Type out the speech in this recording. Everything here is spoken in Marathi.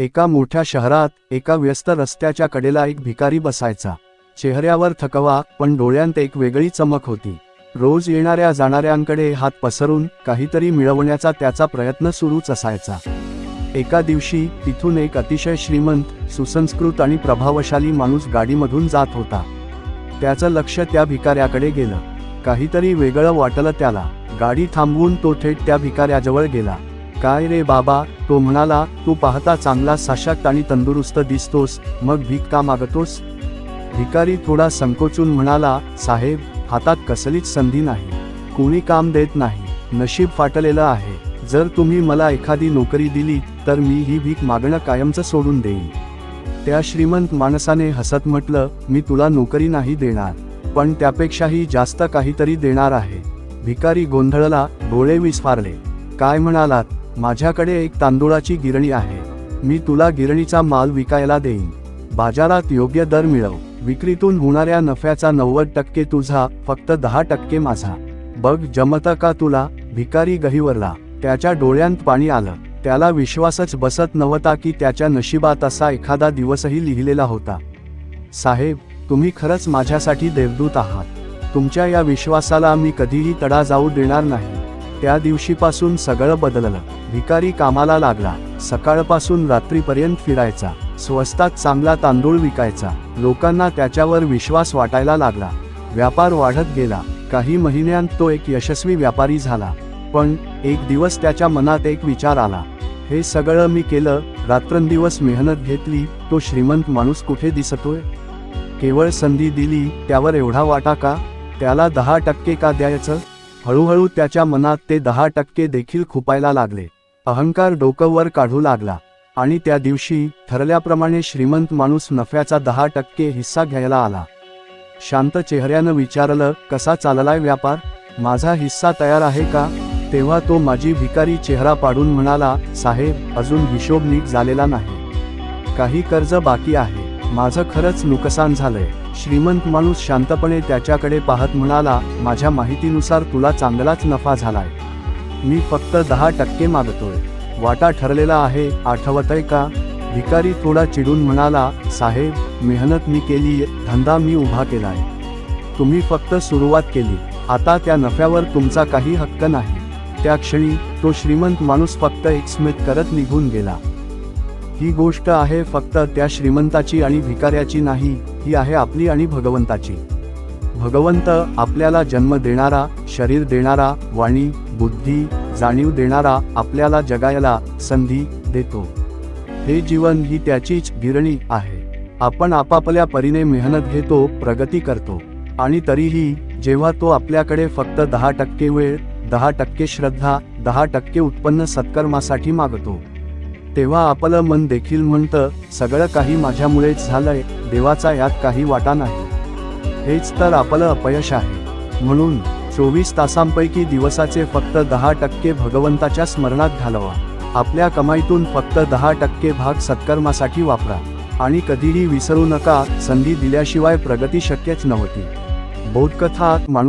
एका मोठ्या शहरात एका व्यस्त रस्त्याच्या कडेला एक भिकारी बसायचा. चेहऱ्यावर थकवा पण डोळ्यांत एक वेगळी चमक होती. रोज येणाऱ्या जाणाऱ्यांकडे हात पसरून काहीतरी मिळवण्याचा त्याचा प्रयत्न सुरूच असायचा. एका दिवशी तिथून एक अतिशय श्रीमंत सुसंस्कृत आणि प्रभावशाली माणूस गाडीमधून जात होता. त्याचं लक्ष त्या भिकाऱ्याकडे गेलं. काहीतरी वेगळं वाटलं त्याला. गाडी थांबवून तो थेट त्या भिकाऱ्याजवळ गेला. काय रे बाबा? तो म्हणाला तू पाहता चांगला सशक्त आणि तंदुरुस्त दिसतोस मग भीक का मागतोस? भिकारी थोडा संकोचून म्हणाला साहेब हातात कसलीच संधी नाही. कोणी काम देत नाही. नशीब फाटलेलं आहे. जर तुम्ही मला एखादी नोकरी दिली तर मी ही भीक मागणं कायमचं सोडून देईन. त्या श्रीमंत माणसाने हसत म्हटलं मी तुला नोकरी नाही देणार पण त्यापेक्षाही जास्त काहीतरी देणार आहे. भिकारी गोंधळला डोळे विस्फारले. काय म्हणालात? माझ्याकडे एक तांदूळाची गिरणी आहे. मी तुला गिरणीचा माल विकायला देईन. बाजारात योग्य दर मिळव. विक्रीतून होणाऱ्या नफ्याचा नव्वद टक्के तुझा फक्त दहा टक्के माझा. बघ जमतं का तुला? भिकारी गहिवरला. त्याच्या डोळ्यांत पाणी आलं. त्याला विश्वासच बसत नव्हता की त्याच्या नशिबात असा एखादा दिवसही लिहिलेला होता. साहेब तुम्ही खरंच माझ्यासाठी देवदूत आहात. तुमच्या या विश्वासाला मी कधीही तडा जाऊ देणार नाही. त्या दिवशीपासून सगळं बदललं. भिकारी कामाला लागला. सकाळपासून रात्रीपर्यंत फिरायचा. स्वस्तात चांगला तांदूळ विकायचा. लोकांना त्याच्यावर विश्वास वाटायला लागला. व्यापार वाढत गेला. काही महिन्यांत तो एक यशस्वी व्यापारी झाला. पण एक दिवस त्याच्या मनात एक विचार आला. हे सगळं मी केलं. रात्रंदिवस मेहनत घेतली. तो श्रीमंत माणूस कुठे दिसतोय? केवळ संधी दिली. त्यावर एवढा वाटा का? त्याला दहा टक्के का द्यायचं? हळूहळू त्याच्या मनात ते दहा टक्के देखील खुपायला लागले. अहंकार डोकंवर काढू लागला. आणि त्या दिवशी ठरल्याप्रमाणे श्रीमंत माणूस नफ्याचा दहा टक्के हिस्सा घ्यायला आला. शांत चेहऱ्यानं विचारलं कसा चाललाय व्यापार? माझा हिस्सा तयार आहे का? तेव्हा तो माझी भिकारी चेहरा पाडून म्हणाला साहेब अजून हिशोब नीट झालेला नाही. काही कर्ज बाकी आहे. माझं खरंच नुकसान झालंय. श्रीमंत माणूस शांतपणे त्याच्याकडे पाहत म्हणाला माझ्या माहितीनुसार तुला चांगलाच नफा झालाय. मी फक्त दहा टक्के मागतोय. वाटा ठरलेला आहे आठवतय का? भिकारी थोडा चिडून म्हणाला साहेब मेहनत मी केली धंदा मी उभा केलाय. तुम्ही फक्त सुरुवात केली. आता त्या नफ्यावर तुमचा काही हक्क नाही. त्या क्षणी तो श्रीमंत माणूस फक्त एक स्मित करत निघून गेला. ही गोष्ट आहे फक्त त्या श्रीमंताची आणि भिकाऱ्याची नाही ही आहे आपली आणि भगवंताची. भगवंत आपल्याला जन्म देणारा शरीर देणारा वाणी बुद्धी जाणीव देणारा आपल्याला जगायला संधी देतो. हे जीवन ही त्याचीच गिरणी आहे. आपण आपापल्या परीने मेहनत घेतो प्रगती करतो. आणि तरीही जेव्हा तो आपल्याकडे फक्त दहा टक्के वेळ दहा टक्के श्रद्धा दहा टक्के उत्पन्न सत्कर्मासाठी मागतो. तेव्हा आपलं मन देखील म्हणतं सगळं काही माझ्यामुळेच झालंय देवाचा यात काही वाटा नाही. हेच तर आपलं अपयश आहे. म्हणून चोवीस तासांपैकी दिवसाचे फक्त दहा टक्के भगवंताच्या स्मरणात घालवा. आपल्या कमाईतून फक्त दहा टक्के भाग सत्कर्मासाठी वापरा. आणि कधीही विसरू नका संधी दिल्याशिवाय प्रगती शक्यच नव्हती. बौद्धकथा माणूस